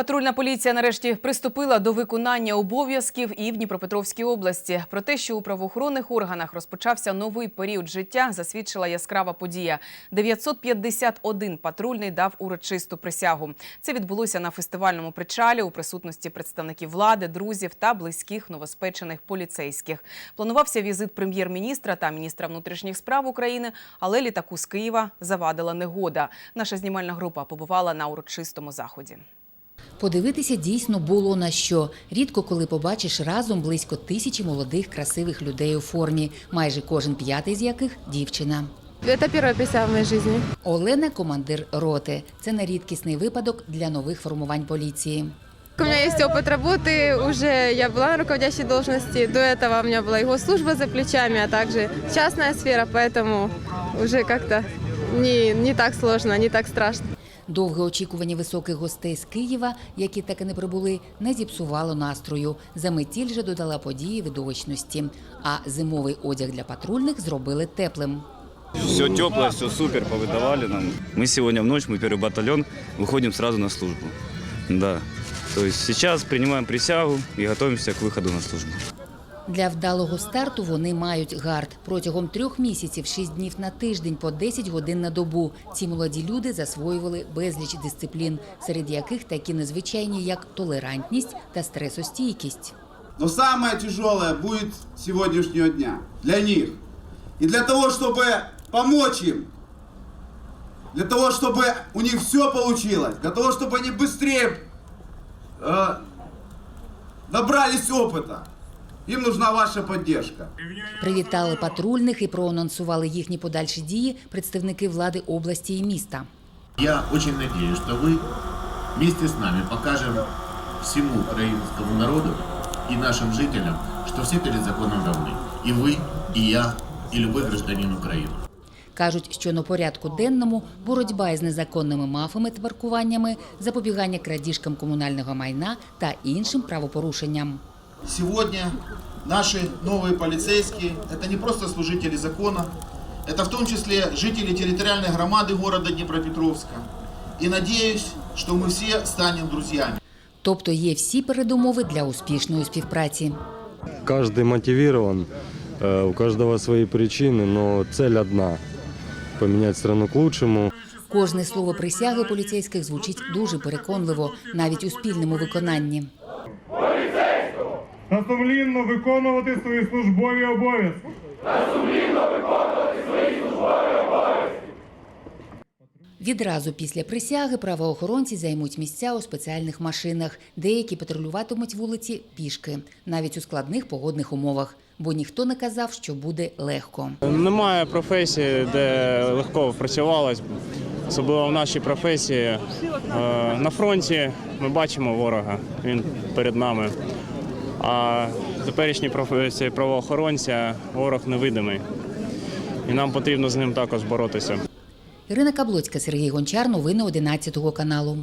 Патрульна поліція нарешті приступила до виконання обов'язків і в Дніпропетровській області. Про те, що у правоохоронних органах розпочався новий період життя, засвідчила яскрава подія. 951 патрульний дав урочисту присягу. Це відбулося на фестивальному причалі у присутності представників влади, друзів та близьких новоспечених поліцейських. Планувався візит прем'єр-міністра та міністра внутрішніх справ України, але літаку з Києва завадила негода. Наша знімальна група побувала на урочистому заході. Подивитися дійсно було на що. Рідко коли побачиш разом близько тисячі молодих красивих людей у формі, майже кожен п'ятий з яких дівчина. Это первая присяга в моей жизни. Олена командир роти. Це нерідкісний випадок для нових формувань поліції. У меня есть опыт работы, уже я была на руководящей должности, до этого у меня была и госслужба за плечами, а также частная сфера, поэтому уже как-то не, не так сложно, не так страшно. Довге очікування високих гостей з Києва, які так і не прибули, не зіпсувало настрою. Заметіль же додала події видовищності. А зимовий одяг для патрульних зробили теплим. Все теплое, все супер, повыдавали нам. Мы сегодня в ночь, мы первый батальон, выходим сразу на службу. Да. То есть сейчас принимаем присягу и готовимся к выходу на службу. Для вдалого старту вони мають гард. Протягом трьох місяців, шість днів на тиждень, по 10 годин на добу. Ці молоді люди засвоювали безліч дисциплін, серед яких такі незвичайні, як толерантність та стресостійкість. Но самое тяжелое будет с сегодняшнего дня для них. И для того, чтобы помочь им, для того, чтобы у них все получилось, для того, чтобы они быстрее э, набрались опыта, им нужна ваша поддержка. Привітали патрульних і проанонсували їхні подальші дії представники влади області і міста. Я очень надеюсь, что вы вместе с нами покажем всему украинскому народу и нашим жителям, что все перед законом равны. И вы, и я, и любой гражданин Украины. Кажуть, що на порядку денному боротьба із незаконними мафами та паркуваннями, запобігання крадіжкам комунального майна та іншим правопорушенням. Сегодня наши новые полицейские – это не просто служители закона, это в том числе жители территориальной громады города Днепропетровска. И надеюсь, что мы все станем друзьями. Тобто є всі передумови для успішної співпраці. Каждый мотивирован, э, у каждого свои причины, но цель одна – поменять страну к лучшему. Кожне слово присяги поліцейських звучить дуже переконливо, навіть у спільному виконанні. та сумлінно виконувати свої службові обов'язки. Відразу після присяги правоохоронці займуть місця у спеціальних машинах. Деякі патрулюватимуть вулиці пішки, навіть у складних погодних умовах, бо ніхто не казав, що буде легко. Немає професії, де легко працювалось, особливо в нашій професії. Е, На фронті ми бачимо ворога, він перед нами. А теперішні професії правоохоронця ворог невидимий. І нам потрібно з ним також боротися. Ірина Каблоцька, Сергій Гончар. Новини 11 каналу.